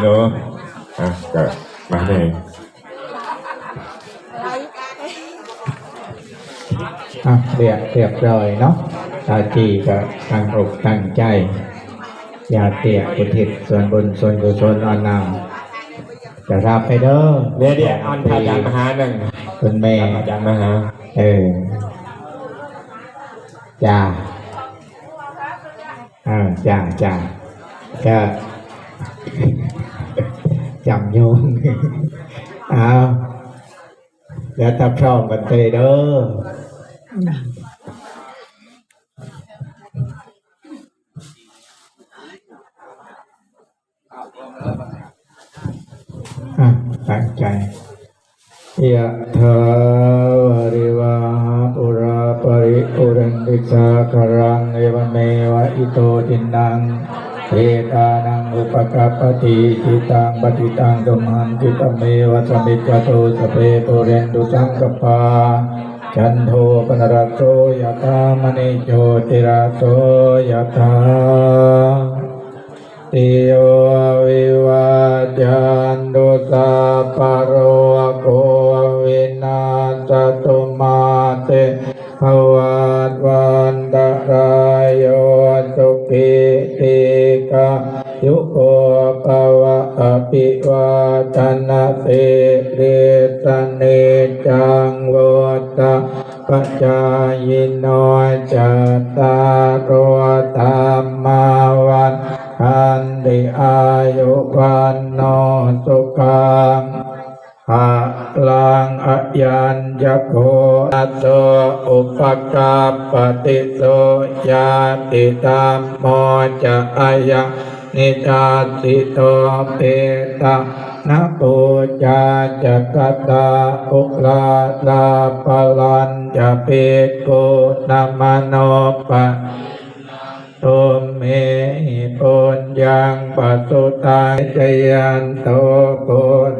เนอะอะก็มาเลยอะเรียบเรียบร้อยเนาะตาจีก็ตั้งอกตั้งใจ อย่าเตียกุทิศส่วนบุญส่วนกุศลออนนำจะรับไปเด้อเดี๋ยวเดี๋ยวอันพาจารย์มาหาหนึ่งคุณแม่อาจารย์มาหาเออจ้าเออจ้าจ้าก็ จำโยงเอาเดี๋ยวถ้าพร้อมกันไปเด้ออะตั้งใจยะถาวริวาปุราปริปุเรนติสาคารังเอวเมวะอิโตตินัง เอตานังอุปกัปปติจิตังปฏิตังตุมหังจิตเมวะสมิจจโตสเปปุเรนตุสังกปาจันโทปนรโตยะตามณิโชติราโตยะตาติโยวิวาจันตุสาปะโรโกวินาศตุมาเตภวัต ภิวาทนาเตเรตเนจังโวตาปัจจายโนจัตตารโอธรรมาวันอันติอายุวันโนสุขังภาลังอยัญญโกอัตโตอุปกาปฏิโสยาติตามโมจะอายัง นิจาสิโตเปตะนะปูจาจักตาอุลาลาปลันจะเปโกนามโนปะตุมเมหิปุญญังปัสสุตังจยันโตโก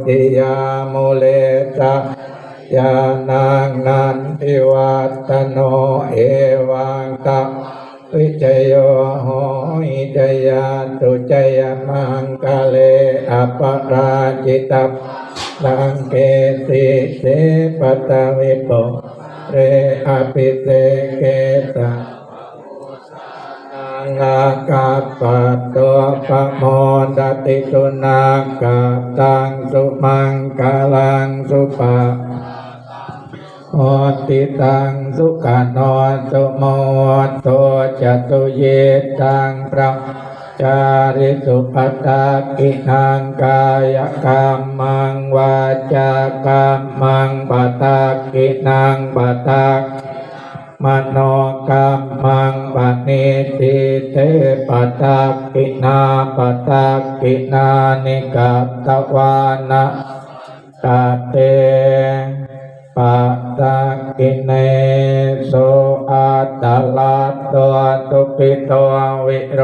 ติยามุเลตะยานังนันทิวัตโนเอวังตะ วิจโยโหหิจยาตุจยมังกะเลอปราจิตาลังเกติเสปตะวิปโปเรอภิเสเกตะนากาปัตตัวปะโมดติตุนากาตังสุมังกาลังสุปะ โอติตังสุขานอนสุโมโตจตุเยตังพระจาริสุปัตตากินังกายกรรมังวาจากรรมังปัตตากินังปัตตามโนกรรมังปณิติเตปตักกินาปตักกินานิกัตตวานะกาเต ปตักกิเนโสอัตตลัตตัวตุปิโตวิโร